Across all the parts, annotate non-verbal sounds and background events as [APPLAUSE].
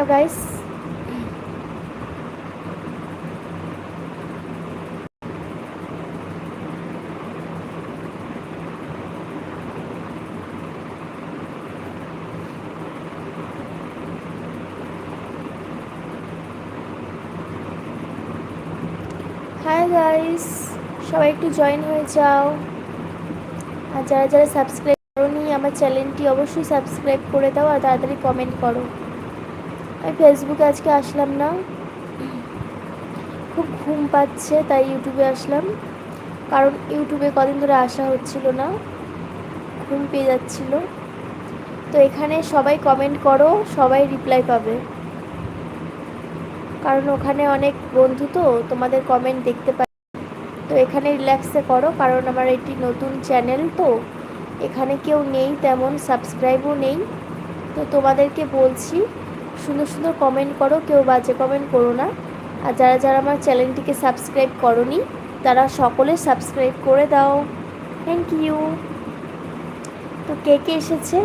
Hello guys hi guys সবাই একটু join হয়ে যাও। আর যারা যারা সাবস্ক্রাইব করোনি, আমার চ্যানেলটি অবশ্যই সাবস্ক্রাইব করে দাও আর তাড়াতাড়ি কমেন্ট করো। আমি ফেসবুকে আজকে আসলাম না। খুব ঘুম পাচ্ছে, তাই ইউটিউবে আসলাম। কারণ ইউটিউবে কদিন ধরে আসা হচ্ছিল না, ঘুম পেয়ে যাচ্ছিল। তো এখানে সবাই কমেন্ট করো, সবাই রিপ্লাই পাবে। কারণ ওখানে অনেক বন্ধু তো, তোমাদের কমেন্ট দেখতে পাই। তো এখানে রিল্যাক্সে করো, কারণ আমার এটি নতুন চ্যানেল তো। এখানে কেউ নেই, তেমন সাবস্ক্রাইবও নেই। তো তোমাদেরকে বলছি সুন্দর সুন্দর কমেন্ট করো, কেউ বাজে কমেন্ট করো না। আর যারা যারা আমার চ্যানেলটিকে সাবস্ক্রাইব করনি, তারা সকলে সাবস্ক্রাইব করে দাও। থ্যাংক ইউ তো কে কে এসেছে?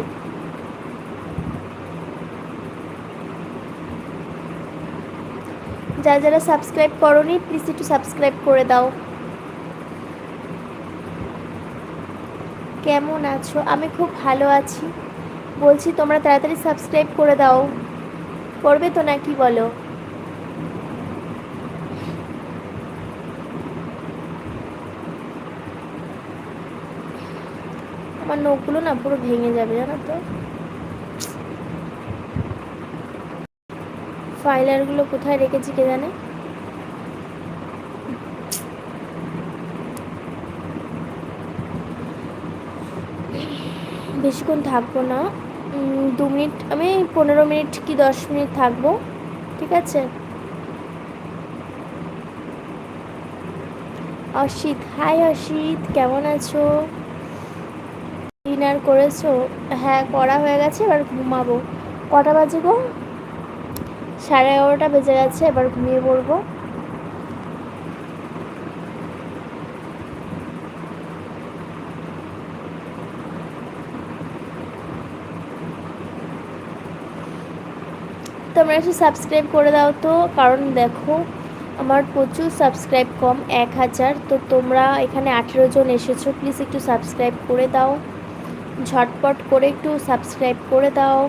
যারা যারা সাবস্ক্রাইব করনি প্লিজ একটু সাবস্ক্রাইব করে দাও। কেমন আছো? আমি খুব ভালো আছি। বলছি তোমরা তাড়াতাড়ি সাবস্ক্রাইব করে দাও। করবে তো নাকি বলো? আমার নখগুলো না পুরো ভেঙে যাবে, জানো তো। ফাইলারগুলো কোথায় রেখেছি কে জানে? বেশিক্ষণ থাকব না। দু মিনিট, আমি পনেরো মিনিট কি দশ মিনিট থাকব? ঠিক আছে? অসিত হাই অসিত কেমন আছো? ডিনার করেছ? হ্যাঁ করা হয়ে গেছে, এবার ঘুমাবো। কটা বাজে গো? সাড়ে এগারোটা বেজে গেছে, এবার ঘুমিয়ে পড়ব। তোমরা একটু সাবস্ক্রাইব করে দাও তো। কারণ দেখো, আমার প্রচুর সাবস্ক্রাইব কম, এক হাজার। তো তোমরা এখানে আঠেরো জন এসেছ প্লিজ একটু সাবস্ক্রাইব করে দাও। ঝটপট করে একটু সাবস্ক্রাইব করে দাও।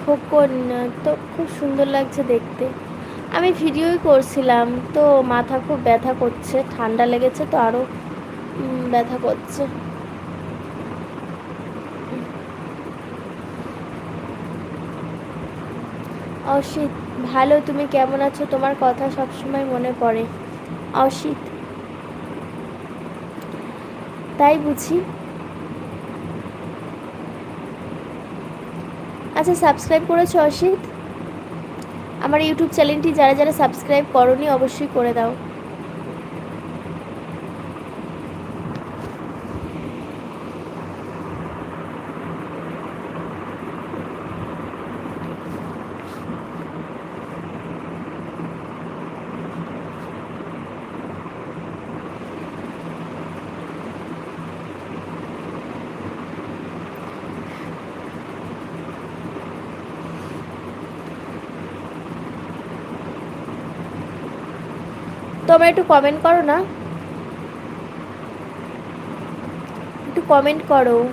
খোকন, তো খুব সুন্দর লাগছে দেখতে। আমি ভিডিওই করছিলাম, তো মাথা খুব ব্যথা করছে, ঠান্ডা লেগেছে, তো আরও ব্যথা করছে। অসিত, ভালো, তুমি কেমন আছো? তোমার কথা সবসময় মনে পড়ে। অসিত। তাই বুঝি। আচ্ছা সাবস্ক্রাইব করেছ অসিত? আমার ইউটিউব চ্যানেলটি যারা যারা সাবস্ক্রাইব করনি, অবশ্যই করে দাও। তোমরা একটু কমেন্ট করো না। একটু কমেন্ট করো।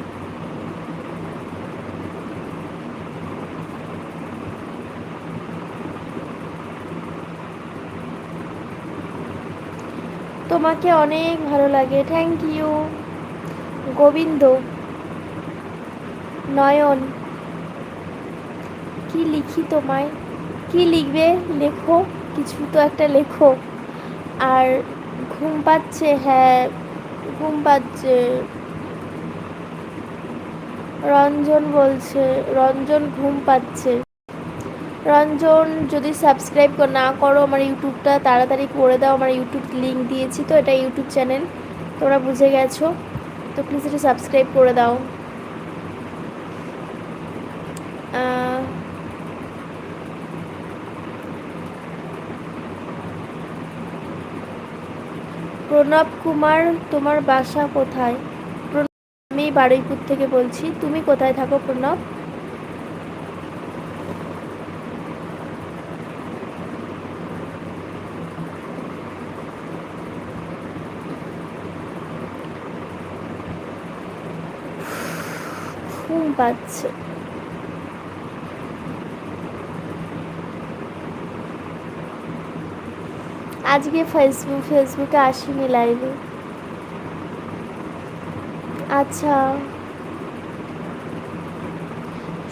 তোমাকে অনেক ভালো লাগে। Thank you Gobinda. নয়ন। কি লিখি তোমায়? কি লিখবে? লেখো। কিছু তো একটা লেখো। আর ঘুম পাচ্ছে হ্যাঁ ঘুম পাচ্ছে। রঞ্জন বলছে, রঞ্জন ঘুম পাচ্ছে। রঞ্জন, যদি সাবস্ক্রাইব না করো আমার ইউটিউবটা, তাড়াতাড়ি করে দাও, আমার ইউটিউব লিঙ্ক দিয়েছি তো, এটা ইউটিউব চ্যানেল তোমরা বুঝে গেছো। তো প্লিজ এটা সাবস্ক্রাইব করে দাও। প্রণব কুমার তোমার বাসা কোথায়? আমি বারুইপুর থেকে বলছি তুমি কোথায় থাকো প্রণব? খুব আজকে ফেসবুক ফেসবুকে আসিনি লাইভে আচ্ছা।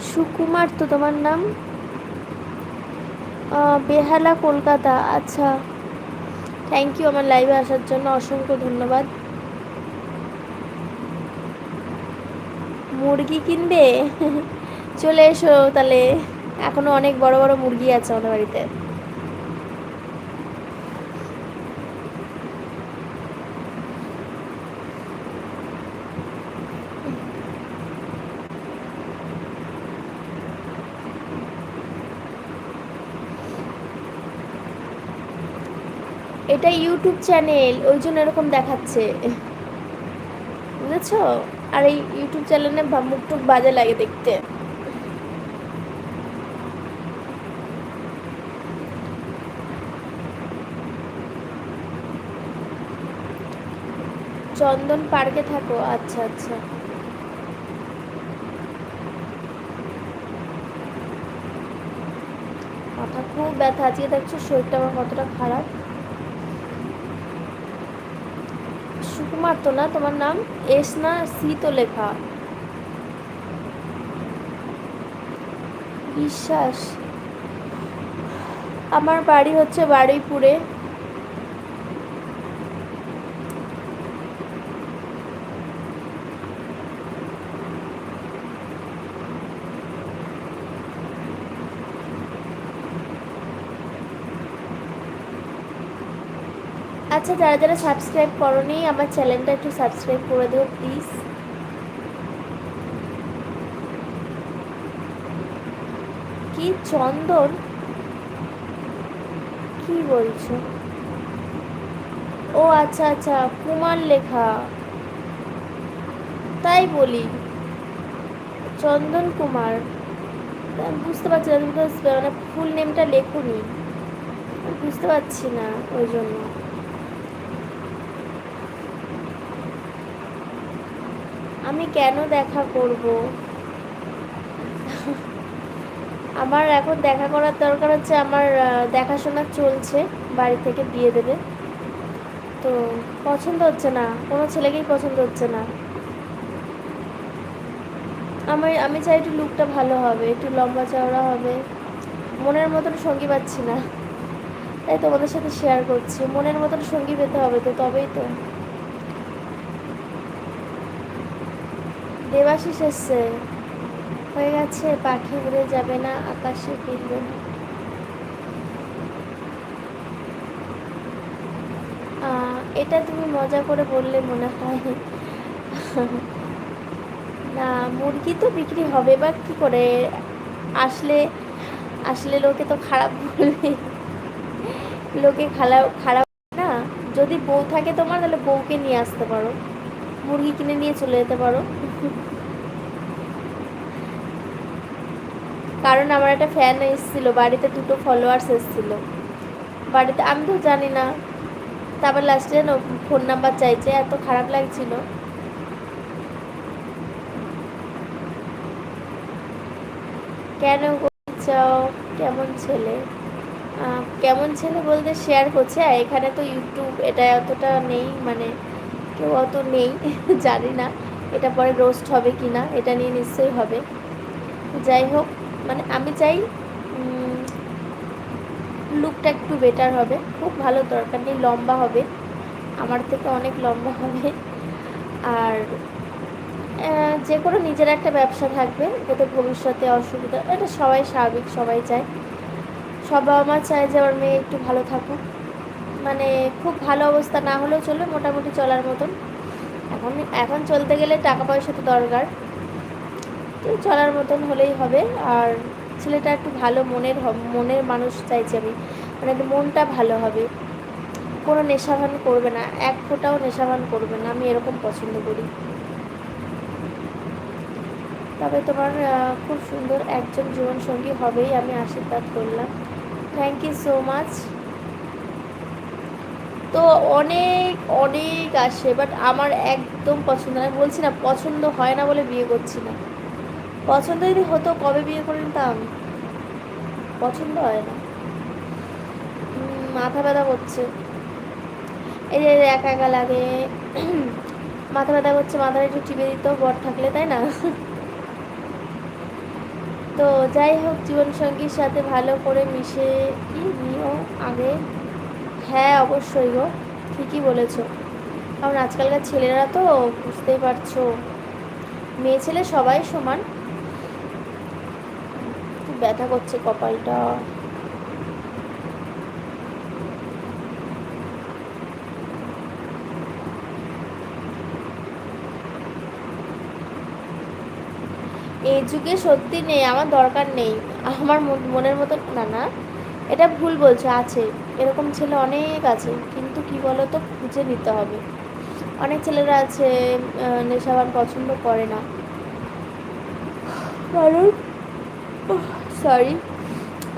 সুকুমার তো তোমার নাম? বেহালা কলকাতা। আচ্ছা। থ্যাংক ইউ আমার লাইভে আসার জন্য, অসংখ্য ধন্যবাদ। মুরগি কিনবে? চলে এসো তাহলে। এখনও অনেক বড় বড় মুরগি আছে আমাদের বাড়িতে। এটা ইউটিউব চ্যানেল ওই জন্য এরকম দেখাচ্ছে। বুঝেছ? আর এই ইউটিউব চ্যানেলে মুখ টুক বাজে লাগে দেখতে। চন্দন পার্কে থাকো আচ্ছা আচ্ছা। মাথা খুব ব্যথা, আজকে দেখছ শরীরটা আমার কতটা খারাপ? সুকুমার তো না, তোমার নাম? এস না সি তো লেখা। বিশ্বাস। আমার বাড়ি হচ্ছে বারুইপুরে। আচ্ছা যারা যারা সাবস্ক্রাইব করনি, আমার চ্যানেলটা একটু সাবস্ক্রাইব করে দেবো প্লিজ কি চন্দন? কি বলছো? ও আচ্ছা আচ্ছা কুমার লেখা। তাই বলি। চন্দন কুমার। বুঝতে পারছি না, তুমি তো মানে ফুল নেমটা লেখুনি। বুঝতে পারছি না, ওই জন্য। আমি কেন দেখা করব? আমার এখন দেখা করার দরকার হচ্ছে আমার দেখাশোনা চলছে, বাড়ি থেকে বিয়ে দেবে। তো পছন্দ হচ্ছে না, কোনো ছেলেকেই পছন্দ হচ্ছে না। আমার, আমি চাই একটু লুকটা ভালো হবে, একটু লম্বা চওড়া হবে। মনের মতন সঙ্গী পাচ্ছি না। তাই তোমাদের সাথে শেয়ার করছি। মনের মতন সঙ্গী পেতে হবে তো, তবেই তো। দেবাশিস এসছে। হয়ে গেছে, পাখি উড়ে যাবে না আকাশে ফিরবে। না এটা তুমি মজা করে বললে মনে হয়। না, মুরগি তো বিক্রি হবে বা কি করে? আসলে আসলে লোকে তো খারাপ বলবে লোকে খারাপ খারাপ না। যদি বউ থাকে তোমার, তাহলে বউকে নিয়ে আসতে পারো। মুরগি কিনে নিয়ে চলে যেতে পারো। কারণ আমার একটা ফ্যান এসেছিল, বাড়িতে দুটো ফলোয়ার্স এসেছিল। বাড়িতে, আমি তো জানি না। তারপর লাস্টে যেন ফোন নাম্বার চাইছে, এত খারাপ লাগছিল। কেন চাও কেমন ছেলে? কেমন ছেলে বলতে শেয়ার করছে এখানে তো ইউটিউব এটা অতটা নেই মানে কেউ অত নেই, [LAUGHS] জানি না এটা পরে রোস্ট হবে কি না এটা নিয়ে নিশ্চয়ই হবে। যাই হোক মানে আমি চাই লুকটা একটু বেটার হবে। খুব ভালো দরকার নেই, লম্বা হবে। আমার থেকে অনেক লম্বা হবে। আর যে কোনো নিজের একটা ব্যবসা থাকবে যাতে ভবিষ্যতে অসুবিধা, এটা সবাই স্বাভাবিক, সবাই চায়। সব বাবা মা চায় যে আমার মেয়ে একটু ভালো থাকুক। মানে খুব ভালো অবস্থা না হলেও চলবে, মোটামুটি চলার মতন। এখন এখন চলতে গেলে টাকা পয়সা তো দরকার। তো চলার মতন হলেই হবে। আর ছেলেটা একটু ভালো মনের মনের মানুষ চাইছি আমি। মানে মনটা ভালো হবে। কোনো নেশাভান করবে না। এক ফোঁটাও নেশাভান করবে না। আমি এরকম পছন্দ করি। তবে তোমার খুব সুন্দর একজন জীবনসঙ্গী হবেই আমি আশীর্বাদ করলাম। থ্যাংক ইউ সো মাচ তো অনেক অনেক আসে বাট আমার একদম পছন্দ আমি বলছি না, পছন্দ হয় না বলে বিয়ে করছি না। পছন্দ যদি হতো কবে বিয়ে করে নিতাম পছন্দ হয় না। মাথা ব্যথা করছে। এই যে একা একা লাগে। [CLEARS THROAT] মাথা ব্যথা করছে, মাথাটা একটু টিপে দিত, বর থাকলে, তাই না? [LAUGHS] তো যাই হোক, জীবনসঙ্গীর সাথে ভালো করে মিশে কি নিও আগে? হ্যাঁ অবশ্যই গো, ঠিকই বলেছ। কারণ আজকালকার ছেলেরা তো বুঝতেই পারছ। মেয়ে ছেলে সবাই সমান। ব্যথা করছে কপালটা। এই যুগে সত্যি নেই, আমার দরকার নেই। আমার মন- মনের মতো, না না, এটা ভুল বলছো, আছে। এরকম ছেলে অনেক আছে, কিন্তু কি বলো তো খুঁজে নিতে হবে। অনেক ছেলেরা আছে নেশাবান পছন্দ করে না। কারণ সরি,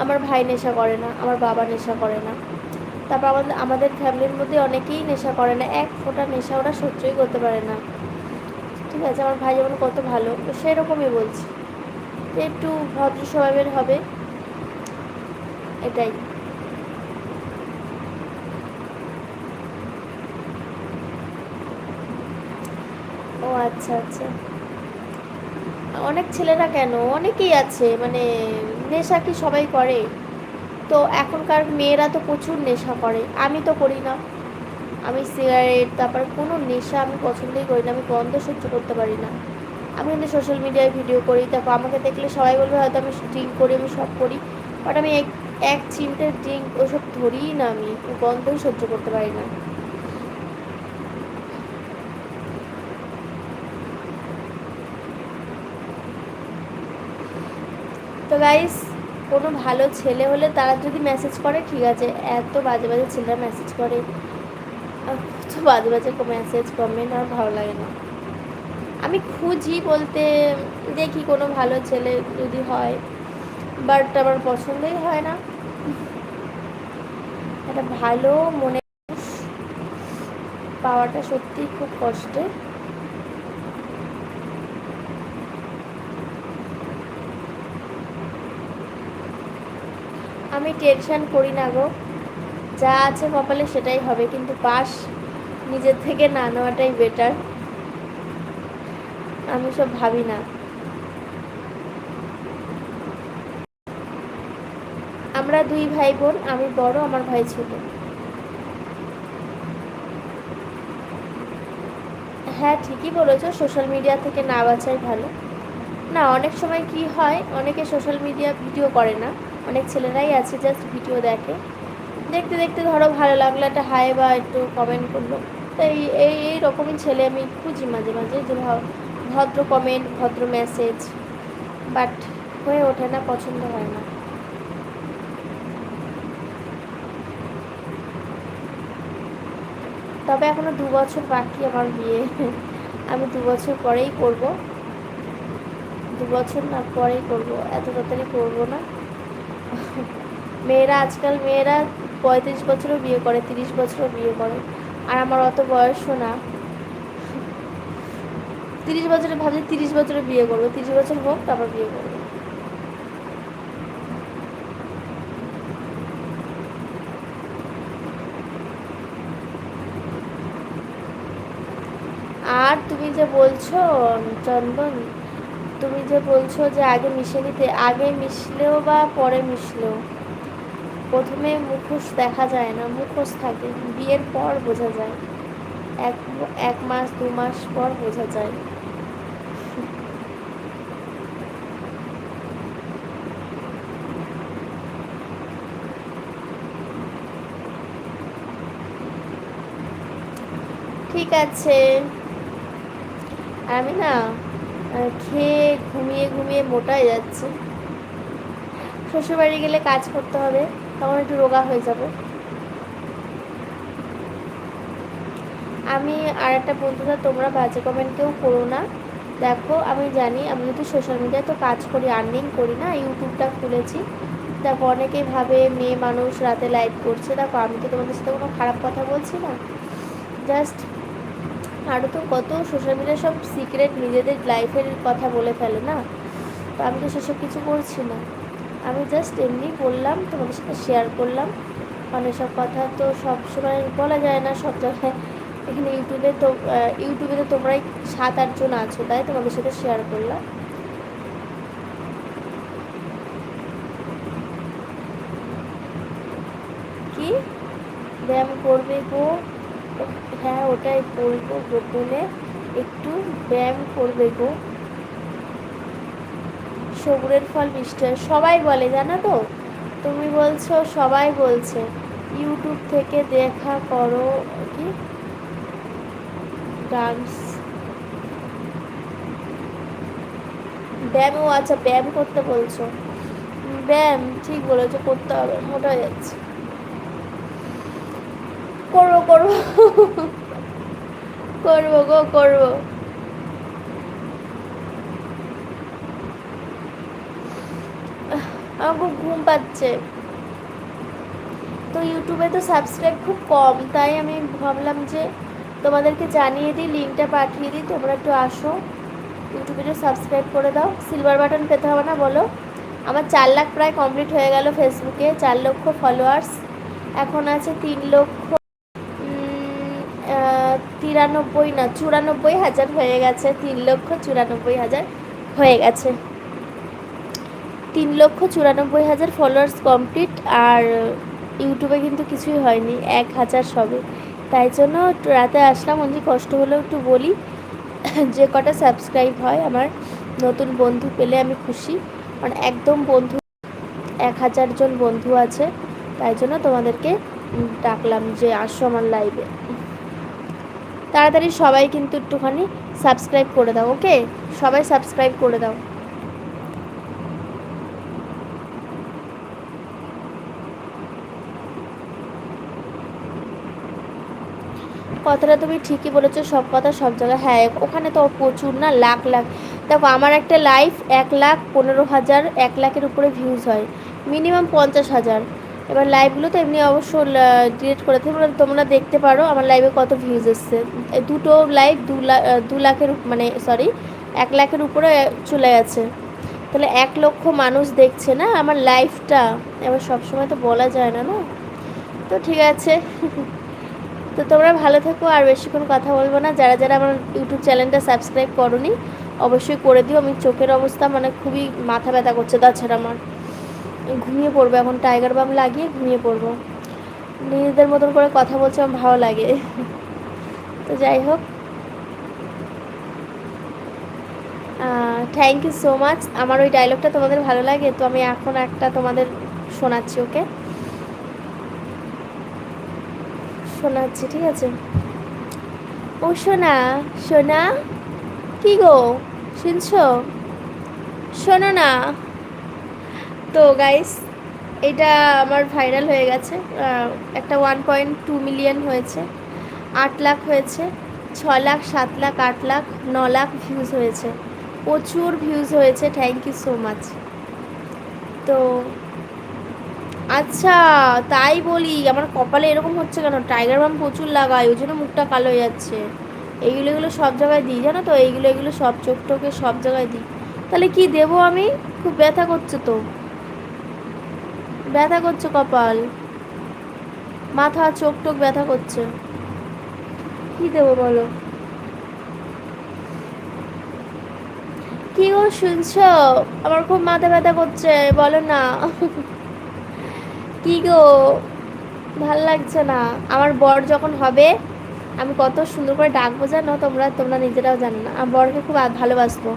আমার ভাই নেশা করে না, আমার বাবা নেশা করে না। তারপর আমাদের আমাদের ফ্যামিলির মধ্যে অনেকেই নেশা করে না, এক ফোঁটা নেশা ওরা সহ্যই করতে পারে না। ঠিক আছে, আমার ভাই যেমন কত ভালো সেরকমই বলছি। যে একটু ভদ্র স্বভাবের হবে, এটাই। ও আচ্ছা আচ্ছা। অনেক ছেলেরা কেন? অনেকেই আছে মানে নেশা কি সবাই করে? তো এখনকার মেয়েরা তো প্রচুর নেশা করে। আমি তো করি না। আমি সিগারেট, তারপর কোনো নেশা আমি পছন্দই করি না। আমি গন্ধ সহ্য করতে পারি না। আমি কিন্তু সোশ্যাল মিডিয়ায় ভিডিও করি। তারপর আমাকে দেখলে সবাই বলবে, হয়তো আমি ড্রিঙ্ক করি, আমি সব করি। বাট আমি এক এক চিমটে ড্রিঙ্ক ওসব ধরিই না আমি। গন্ধই সহ্য করতে পারি না। তো গাইস কোনো ভালো ছেলে হলে তারা যদি মেসেজ করে, ঠিক আছে, এত বাজে বাজে ছেলেরা মেসেজ করে। কত বাজে বাজে মেসেজ কমেন্ট আর ভালো লাগে না। আমি খুঁজি বলতে দেখি কোনো ভালো ছেলে যদি হয় বাট আমার পছন্দই হয় না। একটা ভালো মনে পাওয়াটা সত্যিই খুব কষ্টের। আমি টেনশন করি না গো। যা আছে কপালে সেটাই হবে, কিন্তু পাস নিজের থেকে না নেওয়াটাই বেটার আমি সব ভাবি না। আমরা দুই ভাই বোন আমি বড়, আমার ভাই ছোট। হ্যাঁ ঠিকই বলেছ সোশ্যাল মিডিয়া থেকে না বাঁচাই ভালো। না, অনেক সময় কি হয়, অনেকে সোশ্যাল মিডিয়া ভিডিও করে না। অনেক ছেলেরাই আছে জাস্ট ভিডিও দেখে। দেখতে দেখতে ধরো ভালো লাগল, একটা হাই বা একটু কমেন্ট করল। তো এই এই এই রকমই ছেলে আমি খুঁজি মাঝে মাঝে, যে ভদ্র কমেন্ট ভদ্র মেসেজ বাট হয়ে ওঠে না, পছন্দ হয় না। তবে এখনও দু বছর বাকি আমার বিয়ে। আমি দু বছর পরেই করব। দু বছর না, পরেই করব। এত তাড়াতাড়ি করব না। মেয়েরা আজকাল মেয়েরা পঁয়ত্রিশ বছরও বিয়ে করে, তিরিশ বছরও বিয়ে করে। আর আমার অত বয়সও না। তিরিশ বছরে ভাবছি তিরিশ বছরে বিয়ে করব, তিরিশ বছর হোক তারপর বিয়ে করব। আর তুমি যে বলছো, চন্দন। তুমি যে বলছো যে আগে মিশে নিতে, আগে মিশলেও বা পরে মিশলেও? প্রথমে মুখোশ দেখা যায় না, মুখোশ থাকে, বিয়ের পর বোঝা যায়। এক এক মাস, দু মাস পর বোঝা যায়। ঠিক আছে। আমি না খেয়ে ঘুমিয়ে ঘুমিয়ে মোটাই যাচ্ছে। শ্বশুরবাড়ি গেলে কাজ করতে হবে, তখন একটু রোগা হয়ে যাব। আমি আর একটা বন্ধুরা তোমরা বাজে কমেন্ট কেউ করো না। দেখো, আমি জানি, আমি যদি সোশ্যাল মিডিয়ায় তো কাজ করি আর্নিং করি না, ইউটিউবটা খুলেছি। দেখো, অনেকেই ভাবে মেয়ে মানুষ রাতে লাইভ করছে। দেখো, আমি তো তোমাদের সাথে কোনো খারাপ কথা বলছি না। জাস্ট আরও তো কত সোশ্যাল মিডিয়ায় সব সিক্রেট নিজেদের লাইফের কথা বলে ফেলে, না? তো আমি তো সেসব কিছু করছি না। আমি জাস্ট এমনি বললাম, তোমাদের সাথে শেয়ার করলাম। কারণ এসব কথা তো সব সময় বলা যায় না, সব জায়গায়। এখানে ইউটিউবে তো ইউটিউবে তো তোমরাই সাত আটজন আছো, তাই তোমাদের সাথে শেয়ার করলাম। কি? ব্যায়াম করবে গো? হ্যাঁ ওটাই বলব গোপনে একটু ব্যায়াম করবে গো। সবুরের ফল মিষ্টি হয়। সবাই বলে, জানো তো? তুমি বলছো, সবাই বলছে। ইউটিউব থেকে দেখা করো, কি? ডান্স। ব্যায়াম, ও আচ্ছা ব্যায়াম করতে বলছো। ব্যায়াম, ঠিক বলেছ, করতে হবে, মোটা যাচ্ছে। করব করব। করব গো, করব। আমার খুব ঘুম পাচ্ছে। তো ইউটিউবে তো সাবস্ক্রাইব খুব কম, তাই আমি ভাবলাম যে তোমাদেরকে জানিয়ে দিই লিঙ্কটা পাঠিয়ে দিই, তোমরা একটু আসো। ইউটিউবে তো সাবস্ক্রাইব করে দাও। সিলভার বাটন পেতে হবে না, বলো। আমার চার লাখ প্রায় কমপ্লিট হয়ে গেল ফেসবুকে চার লক্ষ ফলোয়ার্স এখন আছে তিন লক্ষ তিরানব্বই না, চুরানব্বই হাজার হয়ে গেছে, তিন লক্ষ চুরানব্বই হাজার হয়ে গেছে। তিন লক্ষ চুরানব্বই হাজার ফলোয়ার্স কমপ্লিট আর ইউটিউবে কিন্তু কিছুই হয়নি, এক হাজার সবে। তাই জন্য রাতে আসলাম অনেক কষ্ট হলেও একটু বলি, যে কটা সাবস্ক্রাইব হয় আমার নতুন বন্ধু পেলে আমি খুশি। কারণ একদম বন্ধু, এক হাজার জন বন্ধু আছে, তাই জন্য তোমাদেরকে ডাকলাম যে আসো আমার লাইভে তাড়াতাড়ি সবাই কিন্তু একটুখানি সাবস্ক্রাইব করে দাও ওকে সবাই সাবস্ক্রাইব করে দাও। কথাটা তুমি ঠিকই বলেছ, সব কথা সব জায়গায় হ্যাঁ ওখানে তো প্রচুর না, লাখ লাখ। দেখো, আমার একটা লাইফ এক লাখ পনেরো হাজার, এক লাখের উপরে ভিউজ হয়। মিনিমাম পঞ্চাশ হাজার। এবার লাইভগুলো তো এমনি অবশ্য ডিলিট করে থাকি তোমরা দেখতে পারো আমার লাইভে কত ভিউজ এসছে। দুটো লাইভ দু লাখ দু লাখের মানে সরি এক লাখের উপরে চলে গেছে। তাহলে এক লক্ষ মানুষ দেখছে না আমার লাইফটা এবার সবসময় তো বলা যায় না না? তো ঠিক আছে। [LAUGHS] তো তোমরা ভালো থেকো, আর বেশিক্ষণ কথা বলব না। যারা যারা আমার ইউটিউব চ্যানেলটা সাবস্ক্রাইব করনি, অবশ্যই করে দিও। আমি চোখের অবস্থা মানে খুবই মাথা ব্যথা করছে, তাছাড়া আমার। ঘুমিয়ে পড়ব এখন টাইগার বাম লাগিয়ে ঘুমিয়ে পড়ব। নিজেদের মতন করে কথা বলছে, আমার ভালো লাগে। তো যাই হোক। থ্যাংক ইউ সো মাচ আমার ওই ডায়লগটা তোমাদের ভালো লাগে, তো আমি এখন একটা তোমাদের শোনাচ্ছি ওকে শোনাচ্ছি, ঠিক আছে? ও সোনা সোনা? কি গো? শুনছ? শোনো না। তো গাইস এটা আমার ভাইরাল হয়ে গেছে। একটা ওয়ান পয়েন্ট টু মিলিয়ন হয়েছে। আট লাখ হয়েছে, ছ লাখ, সাত লাখ, আট লাখ, ন লাখ ভিউজ হয়েছে। প্রচুর ভিউজ হয়েছে থ্যাংক ইউ সো মাচ তো আচ্ছা তাই বলি, আমার কপালে এরকম হচ্ছে কেন? টাইগার বাম প্রচুর লাগাই ওই জন্য মুখটা কালো হয়ে যাচ্ছে। এইগুলো, এগুলো সব জায়গায় দিই, জানো তো? এইগুলো, এগুলো সব চোখ টোকে সব জায়গায় দিই। তাহলে কি দেবো আমি? খুব ব্যথা করছে তো। ব্যথা করছে কপাল। মাথা, চোখ টোক ব্যথা করছে। কি দেবো বলো? কি গো শুনছো? আমার খুব মাথা ব্যথা করছে, বলো না। কি গো? ভালো লাগছে না। আমার বর যখন হবে, আমি কত সুন্দর করে ডাকবো জানো? তোমরা তোমরা নিজেরাও জানো না। আমার বরকে খুব ভালোবাসবো।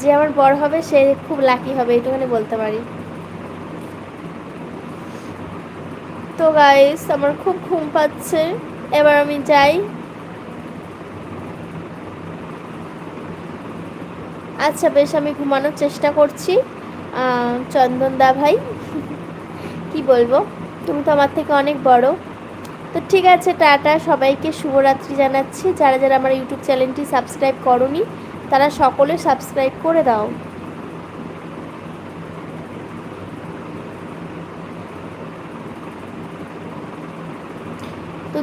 যে আমার বর হবে, সে খুব লাকি হবে এইটুখানি বলতে পারি। তো গাইস আমার খুব ঘুম পাচ্ছে। এবার আমি যাই। আচ্ছা বেশ, আমি ঘুমানোর চেষ্টা করছি। চন্দন দা ভাই, কি বলব? তুমি তো আমার থেকে অনেক বড়। তো ঠিক আছে, টাটা। সবাইকে শুভরাত্রি জানাচ্ছি। যারা যারা আমার ইউটিউব চ্যানেলটি সাবস্ক্রাইব করনি, তারা সকলে সাবস্ক্রাইব করে দাও।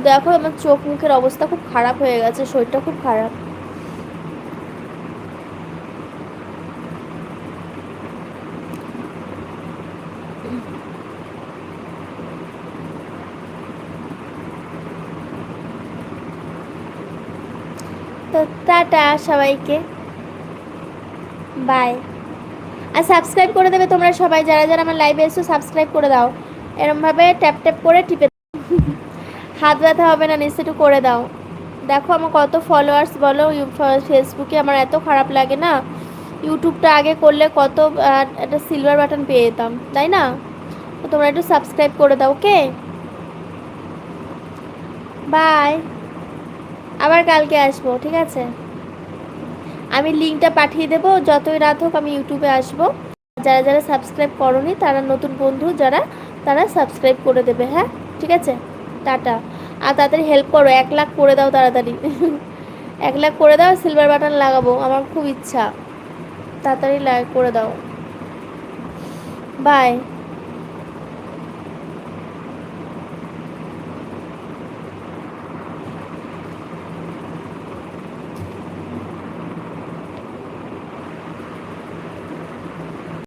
দেখো, আমার চোখ মুখের অবস্থা খুব খারাপ হয়ে গেছে, শরীরটা খুব খারাপ। তো টাটা সবাইকে। বাই আর সাবস্ক্রাইব করে দেবে তোমরা সবাই, যারা যারা আমার লাইভে এসো সাবস্ক্রাইব করে দাও। এরমভাবে ট্যাপ ট্যাপ করে টিপে হাত ব্যথা হবে না নিশ্চয় একটু করে দাও। দেখো আমার কত ফলোয়ার্স বলো ফেসবুকে আমার এত খারাপ লাগে না? ইউটিউবটা আগে করলে কত একটা সিলভার বাটন পেয়ে যেতাম, তাই না? তো তোমরা একটু সাবস্ক্রাইব করে দাও ওকে বাই আবার কালকে আসব, ঠিক আছে? আমি লিঙ্কটা পাঠিয়ে দেবো, যতই রাত হোক আমি ইউটিউবে আসব। যারা যারা সাবস্ক্রাইব করনি, তারা নতুন বন্ধু, যারা, তারা সাবস্ক্রাইব করে দেবে হ্যাঁ? ঠিক আছে? টাটা। আর তাড়াতাড়ি হেল্প করো, এক লাখ করে দাও তাড়াতাড়ি। এক লাখ করে দাও সিলভার বাটন লাগাবো, আমার খুব ইচ্ছা। তাড়াতাড়ি করে দাও। বাই